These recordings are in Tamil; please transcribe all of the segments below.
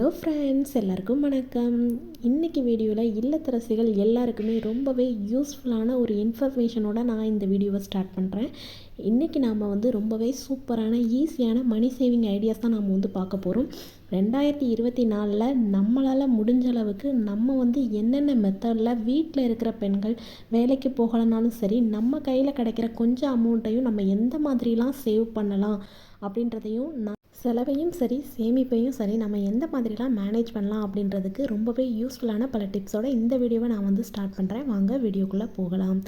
ஹலோ ஃப்ரெண்ட்ஸ் எல்லாருக்கும் வணக்கம். இன்றைக்கி வீடியோவில் இல்லத்தரசிகள் எல்லாருக்குமே ரொம்பவே யூஸ்ஃபுல்லான ஒரு இன்ஃபர்மேஷனோட நான் இந்த வீடியோவை ஸ்டார்ட் பண்ணுறேன் இன்றைக்கி நாம் வந்து ரொம்பவே சூப்பரான ஈஸியான மணி சேவிங் ஐடியாஸ் தான் நாம் வந்து பார்க்க போகிறோம் ரெண்டாயிரத்தி இருபத்தி நாலில் நம்மளால் முடிஞ்ச அளவுக்கு நம்ம வந்து என்னென்ன மெத்தடில் வீட்டில் இருக்கிற பெண்கள் வேலைக்கு போகலைனாலும் சரி நம்ம கையில் கிடைக்கிற கொஞ்சம் அமௌண்ட்டையும் நம்ம எந்த மாதிரிலாம் சேவ் பண்ணலாம் அப்படின்றதையும் நான் செலவையும் சரி சேமிப்பையும் சரி நம்ம எந்த மாதிரிலாம் மேனேஜ் பண்ணலாம் அப்படின்றதுக்கு ரொம்பவே யூஸ்ஃபுல்லான பல டிப்ஸோட இந்த வீடியோவை நான் வந்து ஸ்டார்ட் பண்ணுறேன் வாங்க வீடியோக்குள்ளே போகலாம்.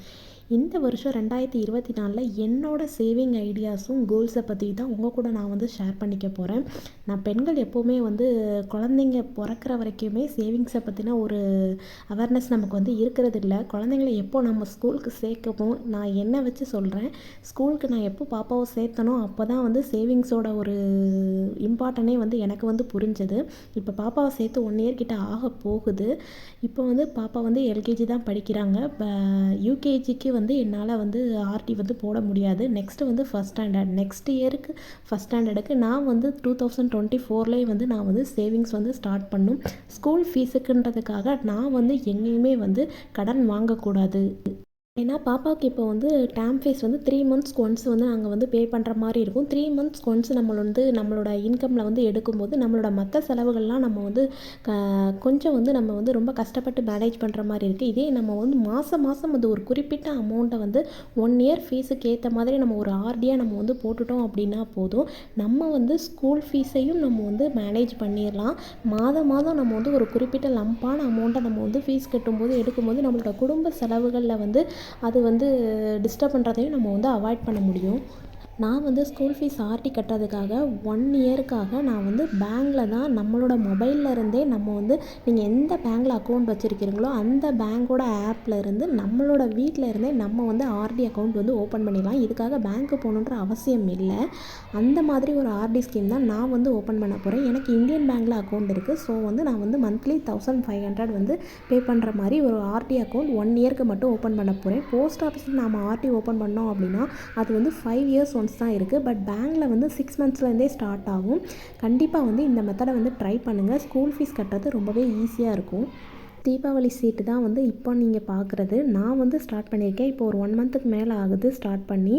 இந்த வருஷம் ரெண்டாயிரத்தி இருபத்தி நாலில் என்னோட சேவிங் ஐடியாஸும் கோல்ஸை பற்றி தான் உங்கள் கூட நான் வந்து ஷேர் பண்ணிக்க போகிறேன் நான் பெண்கள் எப்போவுமே வந்து குழந்தைங்க பிறக்கிற வரைக்குமே சேவிங்ஸை பற்றின ஒரு அவேர்னஸ் நமக்கு வந்து இருக்கிறது இல்லை. குழந்தைங்கள எப்போ நம்ம ஸ்கூலுக்கு சேர்க்கவும் நான் என்ன வச்சு சொல்கிறேன் ஸ்கூலுக்கு நான் எப்போ பாப்பாவை சேர்த்தனோ அப்போ தான் வந்து சேவிங்ஸோட ஒரு இம்பார்ட்டனே வந்து எனக்கு வந்து புரிஞ்சது. இப்போ பாப்பாவை சேர்த்து ஒன் இயர் கிட்ட ஆக போகுது. இப்போ வந்து பாப்பா வந்து எல்கேஜி தான் படிக்கிறாங்க. யூகேஜிக்கு வந்து வந்து என்னால் வந்து ஆர்டி வந்து போட முடியாது. நெக்ஸ்ட்டு வந்து ஃபஸ்ட் ஸ்டாண்டர்ட் நெக்ஸ்ட் இயருக்கு ஃபஸ்ட் ஸ்டாண்டர்டுக்கு நான் வந்து டூ தௌசண்ட் டுவெண்ட்டி ஃபோர்லேயே வந்து நான் வந்து சேவிங்ஸ் வந்து ஸ்டார்ட் பண்ணும். ஸ்கூல் ஃபீஸுக்குன்றதுக்காக நான் வந்து எங்கேயுமே வந்து கடன் வாங்கக்கூடாது. ஏன்னா பாப்பாவுக்கு இப்போ வந்து டேம் ஃபீஸ் வந்து த்ரீ மந்த்ஸ்க்கு ஒன்ஸ் வந்து நாங்கள் வந்து பே பண்ணுற மாதிரி இருக்கும். த்ரீ மந்த்ஸ்க்கு ஒன்ஸ் நம்ம வந்து நம்மளோட இன்கமில் வந்து எடுக்கும்போது நம்மளோட மற்ற செலவுகள்லாம் நம்ம வந்து க கொஞ்சம் வந்து நம்ம வந்து ரொம்ப கஷ்டப்பட்டு மேனேஜ் பண்ணுற மாதிரி இருக்குது இதே நம்ம வந்து மாதம் மாதம் வந்து ஒரு குறிப்பிட்ட அமௌண்ட்டை வந்து ஒன் இயர் ஃபீஸுக்கு ஏற்ற மாதிரி நம்ம ஒரு ஆர்டியாக நம்ம வந்து போட்டுட்டோம் அப்படின்னா போதும். நம்ம வந்து ஸ்கூல் ஃபீஸையும் நம்ம வந்து மேனேஜ் பண்ணிடலாம் மாதம் மாதம் நம்ம வந்து ஒரு குறிப்பிட்ட லம்பான அமௌண்ட்டை நம்ம வந்து ஃபீஸ் கட்டும்போது எடுக்கும்போது நம்மளோட குடும்ப செலவுகளில் வந்து அது வந்து டிஸ்டர்ப் பண்ணுறதையும் நம்ம வந்து அவாய்ட் பண்ண முடியும். நான் வந்து ஸ்கூல் ஃபீஸ் ஆர்டி கட்டுறதுக்காக ஒன் இயருக்காக நான் வந்து பேங்க்கில் தான் நம்மளோட மொபைலில் இருந்தே நம்ம வந்து நீங்கள் எந்த பேங்க்கில் அக்கௌண்ட் வச்சுருக்கிறீங்களோ அந்த பேங்க்கோட ஆப்பில் இருந்து நம்மளோட வீட்டில் இருந்தே நம்ம வந்து ஆர்டி அக்கௌண்ட் வந்து ஓப்பன் பண்ணிடலாம். இதுக்காக பேங்க்கு போகணுன்ற அவசியம் இல்லை. அந்த மாதிரி ஒரு ஆர்டி ஸ்கீம் தான் நான் வந்து ஓப்பன் பண்ண போகிறேன் எனக்கு இந்தியன் பேங்க்கில் அக்கௌண்ட் இருக்குது ஸோ வந்து நான் வந்து மந்த்லி தௌசண்ட் ஃபைவ் ஹண்ட்ரட் வந்து பே பண்ணுற மாதிரி ஒரு ஆர்டி அக்கௌண்ட் ஒன் இயருக்கு மட்டும் ஓப்பன் பண்ண போகிறேன் போஸ்ட் ஆஃபீஸில் நம்ம ஆர்டி ஓப்பன் பண்ணோம் அப்படின்னா அது வந்து ஃபைவ் இயர்ஸ் மந்த்ஸ் தான் இருக்குது பட் பேங்கில் வந்து சிக்ஸ் மந்த்ஸ்லேருந்தே ஸ்டார்ட் ஆகும். கண்டிப்பாக வந்து இந்த மெத்தடை வந்து ட்ரை பண்ணுங்கள் ஸ்கூல் ஃபீஸ் கட்டுறது ரொம்பவே ஈஸியாக இருக்கும். தீபாவளி சீட்டு தான் வந்து இப்போ நீங்கள் பார்க்குறது நான் வந்து ஸ்டார்ட் பண்ணியிருக்கேன். இப்போ ஒரு ஒன் மந்த்துக்கு மேலே ஆகுது ஸ்டார்ட் பண்ணி.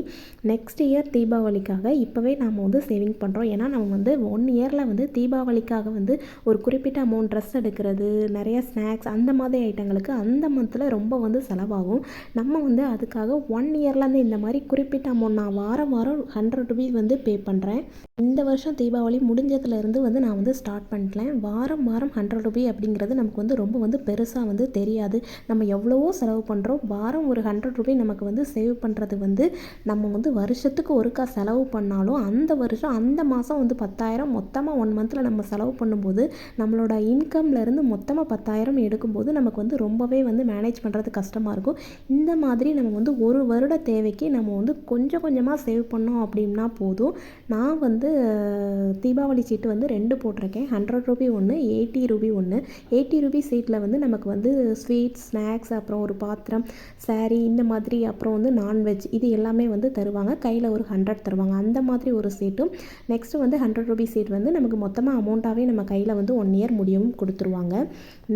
நெக்ஸ்ட் இயர் தீபாவளிக்காக இப்போவே நாம் வந்து சேவிங் பண்ணுறோம் ஏன்னா நம்ம வந்து ஒன் இயரில் வந்து தீபாவளிக்காக வந்து ஒரு குறிப்பிட்ட அமௌண்ட் ட்ரெஸ் எடுக்கிறது நிறைய ஸ்நாக்ஸ் அந்த மாதிரி ஐட்டங்களுக்கு அந்த மந்தில் ரொம்ப வந்து செலவாகும். நம்ம வந்து அதுக்காக ஒன் இயர்லேருந்து இந்த மாதிரி குறிப்பிட்ட அமௌண்ட் நான் வாரம் வாரம் ஹண்ட்ரட் ருபீஸ் வந்து பே பண்ணுறேன் இந்த வருஷம் தீபாவளி முடிஞ்சதுலேருந்து வந்து நான் வந்து ஸ்டார்ட் பண்ணிட்டேன். வாரம் வாரம் ஹண்ட்ரட் ருபி அப்படிங்கிறது நமக்கு வந்து ரொம்ப வந்து பெருசாக வந்து தெரியாது. நம்ம எவ்வளவோ செலவு பண்ணுறோம் வாரம் ஒரு ஹண்ட்ரட் ருபி நமக்கு வந்து சேவ் பண்ணுறது வந்து நம்ம வந்து வருஷத்துக்கு ஒருக்கா செலவு பண்ணாலும் அந்த வருஷம் அந்த மாதம் வந்து பத்தாயிரம் மொத்தமாக ஒன் மந்தில் நம்ம செலவு பண்ணும்போது நம்மளோட இன்கம்லேருந்து மொத்தமாக பத்தாயிரம் எடுக்கும்போது நமக்கு வந்து ரொம்பவே வந்து மேனேஜ் பண்ணுறது கஷ்டமாக இருக்கும். இந்த மாதிரி நம்ம வந்து ஒரு வருட தேவைக்கு நம்ம வந்து கொஞ்சம் கொஞ்சமாக சேவ் பண்ணோம் அப்படின்னா போதும். நான் வந்து வந்து தீபாவளி சீட்டு வந்து ரெண்டு போட்டிருக்கேன். ஹண்ட்ரட் ருபி ஒன்று எயிட்டி ருபி ஒன்று எயிட்டி ருபி சீட்டில் வந்து நமக்கு வந்து ஸ்வீட்ஸ் ஸ்நாக்ஸ் அப்புறம் ஒரு பாத்திரம் சாரீ இந்த மாதிரி அப்புறம் வந்து நான்வெஜ் இது எல்லாமே வந்து தருவாங்க. கையில் ஒரு ஹண்ட்ரட் தருவாங்க. அந்த மாதிரி ஒரு சீட்டும் நெக்ஸ்ட்டு வந்து ஹண்ட்ரட் ருபி சீட் வந்து நமக்கு மொத்தமாக அமௌண்ட்டாகவே நம்ம கையில் வந்து ஒன் இயர் முடியவும் கொடுத்துருவாங்க.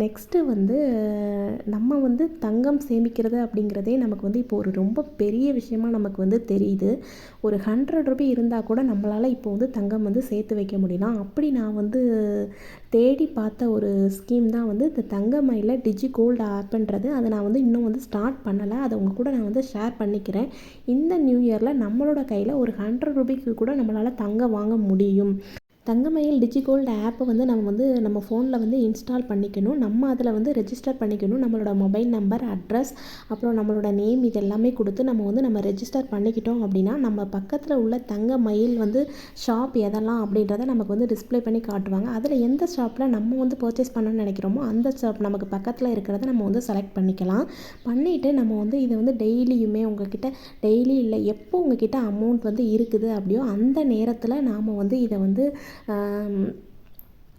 நெக்ஸ்ட்டு வந்து நம்ம வந்து தங்கம் சேமிக்கிறது அப்படிங்கிறதே நமக்கு வந்து இப்போ ஒரு ரொம்ப பெரிய விஷயமா நமக்கு வந்து தெரியுது. ஒரு ஹண்ட்ரட் ருபி இருந்தால் கூட நம்மளால் இப்போ வந்து தங்கம் வந்து சேர்த்து வைக்க முடியலாம். அப்படி நான் வந்து தேடி பார்த்த ஒரு ஸ்கீம் தான் வந்து இந்த தங்கமயில் டிஜி கோல்டு ஆப்புன்றது அதை நான் வந்து இன்னும் வந்து ஸ்டார்ட் பண்ணலை. அதை உங்கள் கூட நான் வந்து ஷேர் பண்ணிக்கிறேன். இந்த நியூ இயரில் நம்மளோட கையில் ஒரு ஹண்ட்ரட் ருபிக்கு கூட நம்மளால் தங்கம் வாங்க முடியும். தங்கமயில் டிஜிகோல்டு ஆப்பை வந்து நம்ம வந்து நம்ம ஃபோனில் வந்து இன்ஸ்டால் பண்ணிக்கணும். நம்ம அதில் வந்து ரெஜிஸ்டர் பண்ணிக்கணும். நம்மளோட மொபைல் நம்பர் அட்ரஸ் அப்புறம் நம்மளோட நேம் இது எல்லாமே கொடுத்து நம்ம வந்து நம்ம ரெஜிஸ்டர் பண்ணிக்கிட்டோம் அப்படின்னா நம்ம பக்கத்தில் உள்ள தங்க மயில் வந்து ஷாப் எதெல்லாம் அப்படின்றத நமக்கு வந்து டிஸ்பிளே பண்ணி காட்டுவாங்க. அதில் எந்த ஷாப்பில் நம்ம வந்து பர்ச்சேஸ் பண்ணணும்னு நினைக்கிறோமோ அந்த ஷாப் நமக்கு பக்கத்தில் இருக்கிறத நம்ம வந்து செலக்ட் பண்ணிக்கலாம். பண்ணிவிட்டு நம்ம வந்து இதை வந்து டெய்லியுமே உங்ககிட்ட டெய்லி இல்லை எப்போ உங்ககிட்ட அமௌண்ட் வந்து இருக்குது அப்படியோ அந்த நேரத்தில் நாம் வந்து இதை வந்து 嗯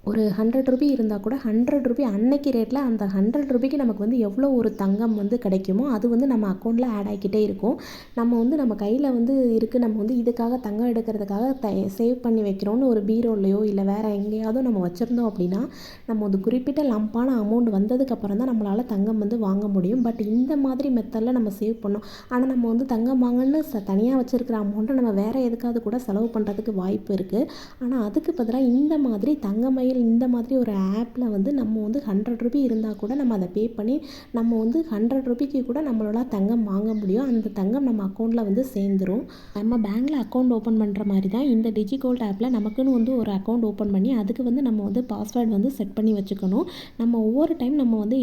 ஒரு ஹண்ட்ரட் ருபி இருந்தால் கூட ஹண்ட்ரட் ருபி அன்னைக்கு ரேட்டில் அந்த ஹண்ட்ரட் ருபிக்கு நமக்கு வந்து எவ்வளோ ஒரு தங்கம் வந்து கிடைக்குமோ அது வந்து நம்ம அக்கௌண்ட்டில் ஆட் ஆகிக்கிட்டே இருக்கும். நம்ம வந்து நம்ம கையில் வந்து இருக்குது நம்ம வந்து இதுக்காக தங்கம் எடுக்கிறதுக்காக த சேவ் பண்ணி வைக்கிறோன்னு ஒரு பீரோலையோ இல்லை வேறு எங்கேயாவது நம்ம வச்சுருந்தோம் அப்படின்னா நம்ம ஒரு குறிப்பிட்ட லம்பான அமௌண்ட் வந்ததுக்கப்புறம் தான் நம்மளால் தங்கம் வந்து வாங்க முடியும். பட் இந்த மாதிரி மெத்தடில் நம்ம சேவ் பண்ணோம். ஆனால் நம்ம வந்து தங்கம் வாங்கன்னு ச தனியாக வச்சுருக்கிற அமௌண்ட்டை நம்ம வேறு எதுக்காவது கூட செலவு பண்ணுறதுக்கு வாய்ப்பு இருக்குது ஆனால் அதுக்கு பதிலாக இந்த மாதிரி தங்கமயில் இந்த மாதிரி ஒரு ஆப்பில் வந்து நம்ம வந்து ஹண்ட்ரட் ருபி இருந்தால் கூட நம்ம அதை பே பண்ணி நம்ம வந்து ஹண்ட்ரட் ருபிக்கு கூட நம்மளோட தங்கம் வாங்க முடியும். அந்த தங்கம் நம்ம அக்கௌண்ட்டில் வந்து சேர்ந்துரும். நம்ம பேங்க்கில் அக்கௌண்ட் ஓப்பன் பண்ணுற மாதிரி தான் இந்த டிஜிகோல்ட் ஆப்பில் நமக்குன்னு வந்து ஒரு அக்கௌண்ட் ஓப்பன் பண்ணி அதுக்கு வந்து நம்ம வந்து பாஸ்வேர்டு வந்து செட் பண்ணி வச்சுக்கணும். நம்ம ஒவ்வொரு டைம் நம்ம வந்து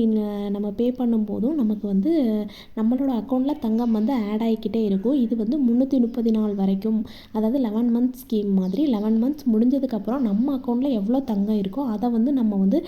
நம்ம பே பண்ணும்போதும் நமக்கு வந்து நம்மளோட அக்கௌண்ட்டில் தங்கம் வந்து ஆட் ஆகிக்கிட்டே இருக்கும். இது வந்து முந்நூற்றி முப்பது நாள் வரைக்கும் அதாவது லெவன் மந்த்ஸ் ஸ்கீம் மாதிரி லெவன் மந்த்ஸ் முடிஞ்சதுக்கப்புறம் நம்ம அக்கௌண்ட்டில் எவ்வளோ தங்கம் இருக்கோ அதை வந்து நம்ம வந்து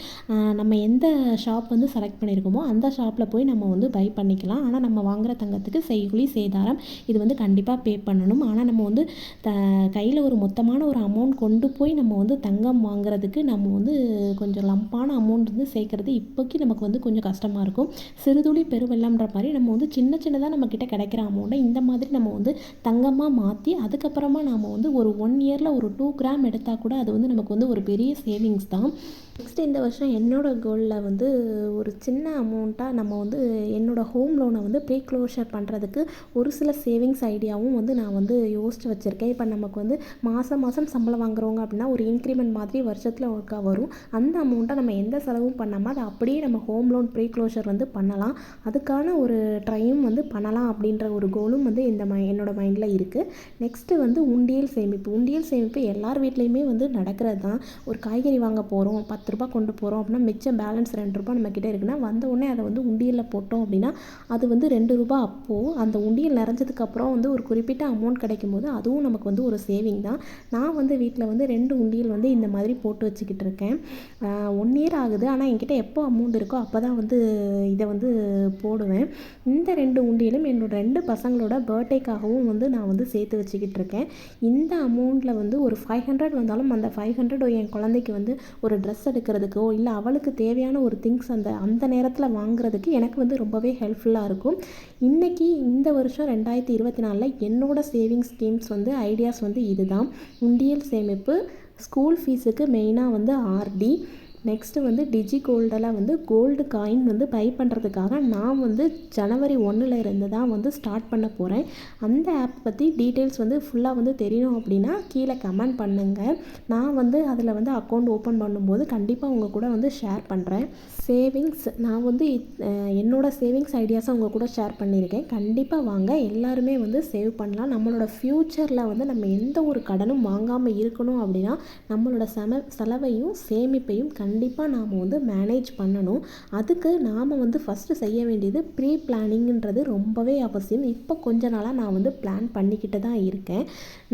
நம்ம எந்த ஷாப் வந்து செலக்ட் பண்ணியிருக்கோமோ அந்த ஷாப்பில் போய் நம்ம வந்து பை பண்ணிக்கலாம். ஆனால் நம்ம வாங்குகிற தங்கத்துக்கு செய்குலி சேதாரம் இது வந்து கண்டிப்பாக பே பண்ணணும். ஆனால் நம்ம வந்து த கையில் ஒரு மொத்தமான ஒரு அமௌண்ட் கொண்டு போய் நம்ம வந்து தங்கம் வாங்குறதுக்கு நம்ம வந்து கொஞ்சம் லம்பான அமௌண்ட் வந்து சேர்க்குறது இப்போக்கி நமக்கு வந்து கொஞ்சம் கஷ்டமாக இருக்கும். சிறுதுளி பெருவெள்ளம்ன்ற மாதிரி நம்ம வந்து சின்ன சின்னதாக நம்மக்கிட்ட கிடைக்கிற அமௌண்ட்டை இந்த மாதிரி நம்ம வந்து தங்கமாக மாற்றி அதுக்கப்புறமா நாம் வந்து ஒரு ஒன் இயரில் ஒரு டூ கிராம் எடுத்தால் கூட அது வந்து நமக்கு வந்து ஒரு பெரிய சேவிங்ஸ் தான். நெக்ஸ்ட் இந்த வருஷம் என்னோடய கோலில் வந்து ஒரு சின்ன அமௌண்ட்டாக நம்ம வந்து என்னோடய ஹோம் லோனை வந்து ப்ரீ க்ளோஷர் பண்ணுறதுக்கு ஒரு சில சேவிங்ஸ் ஐடியாவும் வந்து நான் வந்து யோசித்து வச்சுருக்கேன். இப்போ நமக்கு வந்து மாதம் மாதம் சம்பளம் வாங்குறவங்க அப்படின்னா ஒரு இன்க்ரிமெண்ட் மாதிரி வருஷத்தில் ஒருக்கா வரும். அந்த அமௌண்ட்டை நம்ம எந்த செலவும் பண்ணாமல் அதை அப்படியே நம்ம ஹோம் லோன் ப்ரீ க்ளோஷர் வந்து பண்ணலாம். அதுக்கான ஒரு ட்ரையும் வந்து பண்ணலாம் அப்படின்ற ஒரு கோலும் வந்து இந்த மை என்னோடய மைண்டில் இருக்குது நெக்ஸ்ட்டு வந்து உண்டியல் சேமிப்பு. உண்டியல் சேமிப்பு எல்லார் வீட்லேயுமே வந்து நடக்கிறது தான் ஒரு காய்கறி வாங்க போகிறோம் பத்து ரூபா கொண்டு போகிறோம் அப்படின்னா மிச்சம் பேலன்ஸ் ரெண்டு ரூபா நம்மக்கிட்ட இருக்குன்னா வந்த உடனே அதை வந்து உண்டியலில் போட்டோம் அப்படின்னா அது வந்து ரெண்டு ரூபா அப்போது அந்த உண்டியல் நிறைஞ்சதுக்கப்புறம் வந்து ஒரு குறிப்பிட்ட அமௌண்ட் கிடைக்கும் போது அதுவும் நமக்கு வந்து ஒரு சேவிங் தான். நான் வந்து வீட்டில் வந்து ரெண்டு உண்டியல் வந்து இந்த மாதிரி போட்டு வச்சுக்கிட்டு இருக்கேன். ஒன் இயர் ஆகுது. ஆனால் என்கிட்ட எப்போ அமௌண்ட் இருக்கோ அப்போ தான் வந்து இதை வந்து போடுவேன். இந்த ரெண்டு உண்டியலும் என்னோட ரெண்டு பசங்களோட பர்த்டேக்காகவும் வந்து நான் வந்து சேர்த்து வச்சுக்கிட்டு இருக்கேன். இந்த அமௌண்ட்டில் வந்து ஒரு ஃபைவ் ஹண்ட்ரட் வந்தாலும் அந்த ஃபைவ் ஹண்ட்ரட் என் குழந்தைக்கு வந்து ஒரு ட்ரெஸ் எடுக்கிறதுக்கோ இல்லை அவளுக்கு தேவையான ஒரு திங்ஸ் அந்த அந்த நேரத்தில் வாங்குறதுக்கு எனக்கு வந்து ரொம்பவே ஹெல்ப்ஃபுல்லாக இருக்கும். இன்றைக்கி இந்த வருஷம் ரெண்டாயிரத்தி இருபத்தி நாலில் என்னோட சேவிங்ஸ் ஸ்கீம்ஸ் வந்து ஐடியாஸ் வந்து இதுதான். உண்டியல் சேமிப்பு ஸ்கூல் ஃபீஸுக்கு மெயினாக வந்து ஆர்டி நெக்ஸ்ட்டு வந்து டிஜி கோல்டெல்லாம் வந்து கோல்டு காயின் வந்து பை பண்ணுறதுக்காக நான் வந்து ஜனவரி ஒன்றில் இருந்து தான் வந்து ஸ்டார்ட் பண்ண போகிறேன் அந்த ஆப் பற்றி டீட்டெயில்ஸ் வந்து ஃபுல்லாக வந்து தெரியணும் அப்படின்னா கீழே கமெண்ட் பண்ணுங்கள் நான் வந்து அதில் வந்து அக்கௌண்ட் ஓப்பன் பண்ணும்போது கண்டிப்பாக உங்கள் கூட வந்து ஷேர் பண்ணுறேன் சேவிங்ஸ் நான் வந்து என்னோடய சேவிங்ஸ் ஐடியாஸை உங்கள் கூட ஷேர் பண்ணியிருக்கேன். கண்டிப்பாக வாங்க எல்லாருமே வந்து சேவ் பண்ணலாம். நம்மளோட ஃப்யூச்சரில் வந்து நம்ம எந்த ஒரு கடனும் வாங்காமல் இருக்கணும் அப்படின்னா நம்மளோட செம செலவையும் சேமிப்பையும் கண்டிப்பாக கண்டிப்பாக நாம் வந்து மேனேஜ் பண்ணணும். அதுக்கு நாம் வந்து ஃபஸ்ட்டு செய்ய வேண்டியது ப்ரீ பிளானிங்கிறது ரொம்பவே அவசியம். இப்போ கொஞ்ச நாளாக நான் வந்து பிளான் பண்ணிக்கிட்டு தான் இருக்கேன்.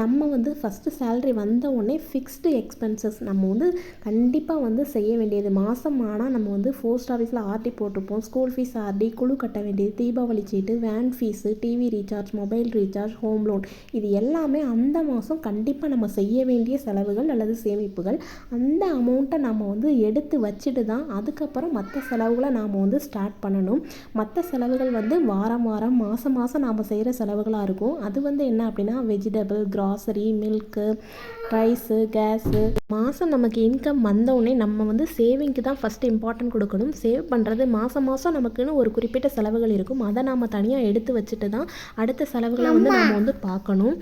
நம்ம வந்து ஃபஸ்ட்டு சேல்ரி வந்த உடனே ஃபிக்ஸ்டு எக்ஸ்பென்சஸ் நம்ம வந்து கண்டிப்பாக வந்து செய்ய வேண்டியது. மாதம் ஆனால் நம்ம வந்து போஸ்ட் ஆஃபீஸில் ஆர்டி போட்டிருப்போம். ஸ்கூல் ஃபீஸ் ஆர்டி குழு கட்ட வேண்டியது தீபாவளி சீட்டு van fees TV recharge mobile recharge home loan இது எல்லாமே அந்த மாதம் கண்டிப்பாக நம்ம செய்ய வேண்டிய செலவுகள் அல்லது சேமிப்புகள். அந்த அமௌண்ட்டை நம்ம வந்து எடுத்து வச்சுட்டு தான் அதுக்கப்புறம் மற்ற செலவுகளை நாம் வந்து ஸ்டார்ட் பண்ணணும். மற்ற செலவுகள் வந்து வாரம் வாரம் மாதம் மாதம் நாம் செய்கிற செலவுகளாக இருக்கும். அது வந்து என்ன அப்படின்னா vegetable grocery milk rice gas மாதம் நமக்கு இன்கம் வந்தவுடனே நம்ம வந்து சேவிங்க்கு தான் ஃபஸ்ட்டு இம்பார்ட்டன்ட் கொடுக்கணும். சேவ் பண்ணுறது மாதம் மாதம் நமக்குன்னு ஒரு குறிப்பிட்ட செலவுகள் இருக்கும். அதை நாம் தனியாக எடுத்து வச்சுட்டு தான் அடுத்த செலவுகளை வந்து நம்ம வந்து பார்க்கணும்.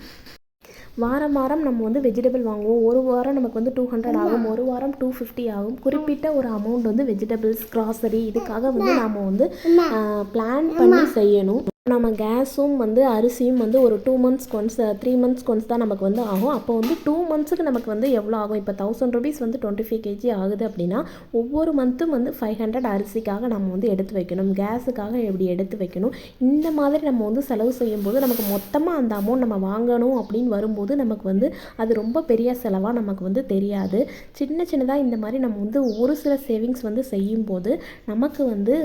வாரம் வாரம் நம்ம வந்து வெஜிடபிள் வாங்குவோம். ஒரு வாரம் நமக்கு வந்து டூ ஹண்ட்ரட் ஆகும். ஒரு வாரம் டூ ஃபிஃப்டி ஆகும். குறிப்பிட்ட ஒரு அமௌண்ட் வந்து வெஜிடபிள்ஸ் க்ராசரி இதுக்காக வந்து நாம் வந்து பிளான் பண்ணி செய்யணும். நம்ம கேஸும் வந்து அரிசியும் வந்து ஒரு டூ மந்த்ஸ் கொன்ஸ் த்ரீ மந்த்ஸ்க்கு ஒன்ஸ் தான் நமக்கு வந்து ஆகும். அப்போ வந்து டூ மந்த்ஸுக்கு நமக்கு வந்து எவ்வளோ ஆகும்? இப்போ தௌசண்ட் ருபீஸ் வந்து டுவெண்ட்டி ஃபைவ் கேஜி ஆகுது அப்படின்னா ஒவ்வொரு மந்த்தும் வந்து ஃபைவ் ஹண்ட்ரட் அரிசிக்காக நம்ம வந்து எடுத்து வைக்கணும். கேஸுக்காக எப்படி எடுத்து வைக்கணும்? இந்த மாதிரி நம்ம வந்து செலவு செய்யும்போது நமக்கு மொத்தமாக அந்த அமௌண்ட் நம்ம வாங்கணும் அப்படின்னு வரும்போது நமக்கு வந்து அது ரொம்ப பெரிய செலவாக நமக்கு வந்து தெரியாது. சின்ன சின்னதாக இந்த மாதிரி நம்ம வந்து ஒரு சில சேவிங்ஸ் வந்து செய்யும்போது நமக்கு வந்து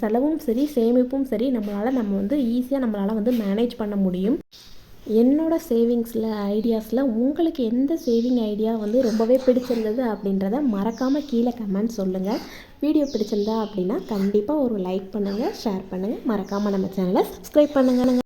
செலவும் சரி சேமிப்பும் சரி நம்மளால் நம்ம வந்து ஈஸியாக நம்மளால் வந்து மேனேஜ் பண்ண முடியும். என்னோடய சேவிங்ஸில் ஐடியாஸில் உங்களுக்கு எந்த சேவிங் ஐடியா வந்து ரொம்பவே பிடிச்சிருந்தது அப்படின்றத மறக்காமல் கீழே கமெண்ட் சொல்லுங்கள் வீடியோ பிடிச்சிருந்தா அப்படின்னா கண்டிப்பாக ஒரு லைக் பண்ணுங்கள் ஷேர் பண்ணுங்கள் மறக்காமல் நம்ம சேனலை சப்ஸ்கிரைப் பண்ணுங்கள்